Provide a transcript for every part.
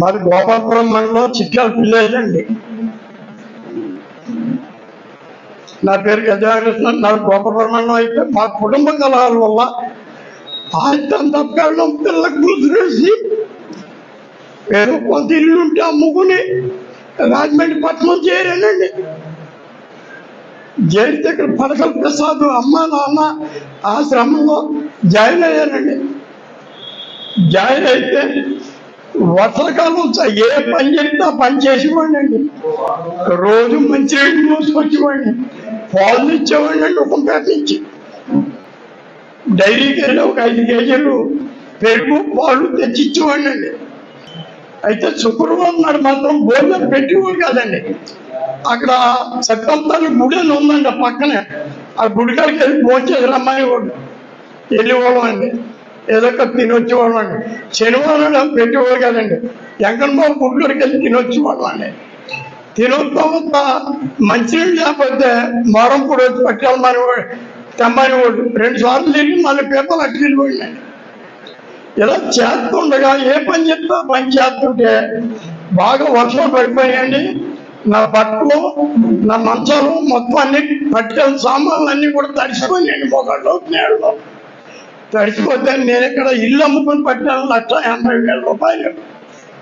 మాది గోపాలపురం మండలం చిట్యాల విలేజ్ అండి. నా పేరు గజాకృష్ణ నా గోపాలపురం మండలం. అయితే మా కుటుంబ కలహాల వల్ల ఆయన తప్పకాలం పిల్లలకు గుర్తురేసి పేరు కొంత ఇల్లు ఉంటే అమ్ముకుని రాజమండ్రి పట్నం చేరానండి. జైలు దగ్గర పడకల ప్రసాద్ అమ్మ నాన్న ఆశ్రమంలో జాయిన్ అయ్యానండి. జాయిన్ అయితే వర్షాకాలం చ- ఏ పని చెప్తే ఆ పని చేసేవాడినండి. రోజు మంచి నీళ్ళు మోసుకొచ్చేవాడిని. పాలు ఇచ్చేవాడిని అండి ఒక పేపించి డైరీకి వెళ్ళి ఒక ఐదు కేజీలు పెరుగు పాలు తెచ్చిచ్చేవాడిని అండి. అయితే శుక్రవారం నాడు మాత్రం భోజనం పెట్టేవాడు కాదండి. అక్కడ సత్తంతాలు గుడి అని ఉందండి ఆ పక్కనే. ఆ గుడికాడికి వెళ్ళి భోజనం చేసి రమ్మాయి వాడు వెళ్ళేవాళ్ళం అండి. ఏదో ఒక తినొచ్చేవాడు అండి శనివారం నాడు పెట్టేవాడు కదండి. వెంకటబాబు గుడ్లోకి వెళ్ళి తినొచ్చేవాడు అండి తినొచ్చిన మంచినీళ్ళు లేకపోతే మరం కూడా వచ్చి పట్టాలి మరి తెమ్మని వాడు రెండు సార్లు తిరిగి మళ్ళీ పేపర్లు అట్టు వెళ్ళిపోయిందండి ఇలా చేస్తుండగా ఏ పని చెప్తా పని చేస్తుంటే బాగా వర్షం పడిపోయాయండి. నా బట్టలు నా మంచాలు మొత్తం అన్ని పట్టుకెళ్ళిన సామాన్లు అన్నీ కూడా తడిసిపోయాయండి మొగళ్ళు నేలలో తడిసిపోతే నేను ఇక్కడ ఇల్లు అమ్ముకుని పట్టాను లక్ష ఎనభై వేల రూపాయలు.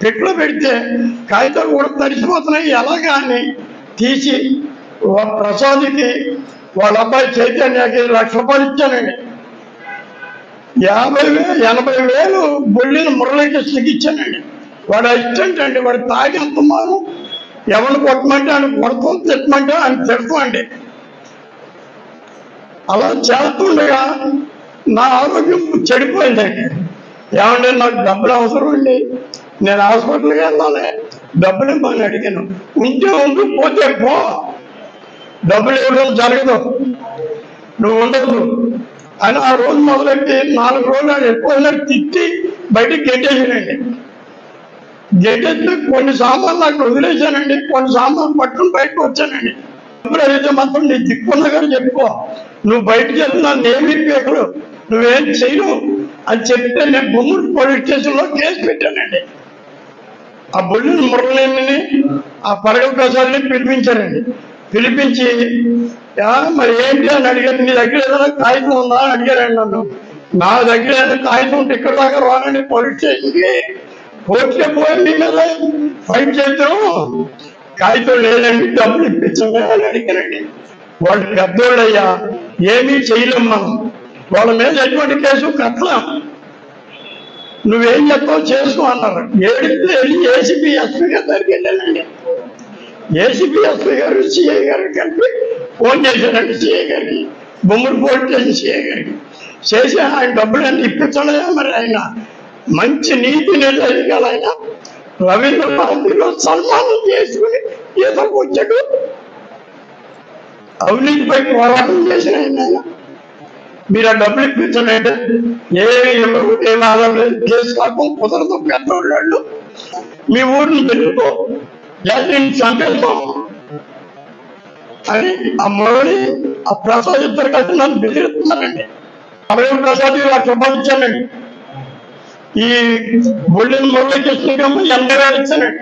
పెట్టులో పెడితే కాగితాలు కూడా తడిసిపోతున్నాయి. ఎలాగా అని తీసి వా- ప్రసాద్కి వాళ్ళ అబ్బాయి చైతన్యకి లక్ష రూపాయలు ఇచ్చానండి యాభై వేలు ఎనభై వేలు బొల్లిన మురళీకృష్ణకి ఇచ్చానండి వాడు అసిస్టెంట్ అండి వాడు తాగి అంత ఎవరిని కొట్టమంటే ఆయన కొడతాం తిట్టమంటే ఆయన తిడతామండి అలా చేస్తుండగా నా ఆరోగ్యం చెడిపోయిందండి ఏమంటే నాకు డబ్బులు అవసరం అండి. నేను హాస్పిటల్కి వెళ్ళాలి. డబ్బులు ఇవ్వమని అడిగాను. ఉంటే ఉండు పోతే పో. డబ్బులు ఇవ్వడం జరగదు. నువ్వు ఉండదు అని ఆ రోజు మొదలెట్టి నాలుగు రోజులు ఆయన ఎక్కువ తిట్టి బయటికి గెట్టేసానండి గెట్టేస్తే కొన్ని సామాన్లు నాకు వదిలేశానండి. కొన్ని సామాన్లు పట్టుకుని బయటకు వచ్చానండి. డబ్బులు అడిగితే మాత్రం నీ దిక్కున్న గారు చెప్పుకో. నువ్వు బయటకు వెళ్తున్నా నేమీ పీకలు. నువ్వేం చేయను అని చెప్తే నేను గుమ్మడి పోలీస్ స్టేషన్లో కేసు పెట్టానండి. ఆ బొల్లిని మురళిని ఆ పరగల ప్రసాద్ని పిలిపించారండి. పిలిపించి మరి ఏంటి? అని అడిగారు. నీ దగ్గర ఏదైనా కాగితం ఉందా? అని అడిగారండి నన్ను. నా దగ్గర ఏదైనా కాగితం ఉంటే ఇక్కడ దాకా రానండి పోలీస్ స్టేషన్కి. కోర్టుకే పోయి మీద. ఫైట్ చేద్దాం. కాగితం లేదండి డబ్బులు ఇప్పించండి అని అడిగారండి. వాళ్ళు పెద్దోళ్ళయ్యా ఏమీ చేయలేం మనం. వాళ్ళ మీద ఎటువంటి కేసు కట్టలేం? నువ్వేం చెప్తావు చేసుకో అన్నారు. ఏడితే వెళ్ళి ఏసీబీ ఎస్పీ గారి దగ్గరికి వెళ్ళానండి. ఏసీపీ ఎస్పీ గారు సిఐ గారు కలిపి ఫోన్ చేశారండి. సిఐ గారికి బొమ్మలు ఫోన్ చేసి సిఐ గారికి. చేసి ఆయన డబ్బులు అన్ని ఇప్పించలేదా మరి ఆయన? మంచి నీతి నిర్ణయాలు ఆయన. రవీంద్ర భారతిలో సన్మానం చేసుకుని ఈతకు వచ్చాడు. అవినీతిపై పోరాటం చేసిన ఆయన. మీరు ఆ డబ్బులు ఇప్పించండి ఏ ఏం ఆధారం లేదు. కేసు కాకుండా కుదరదు పెద్దవాళ్ళు మీ ఊరిని వెళ్ళిపో లేకపోతే చంపేస్తాం అని ఆ మురళి ఆ ప్రసాద్ ఇద్దరు కలిసి నన్ను బెదిరిస్తున్నానండి అరవై ప్రసాద్ ఇలా సంపాదించానండి ఈ బొల్లిని మురళి కృష్ణకమ్మ ఎనభై వేలు ఇచ్చానండి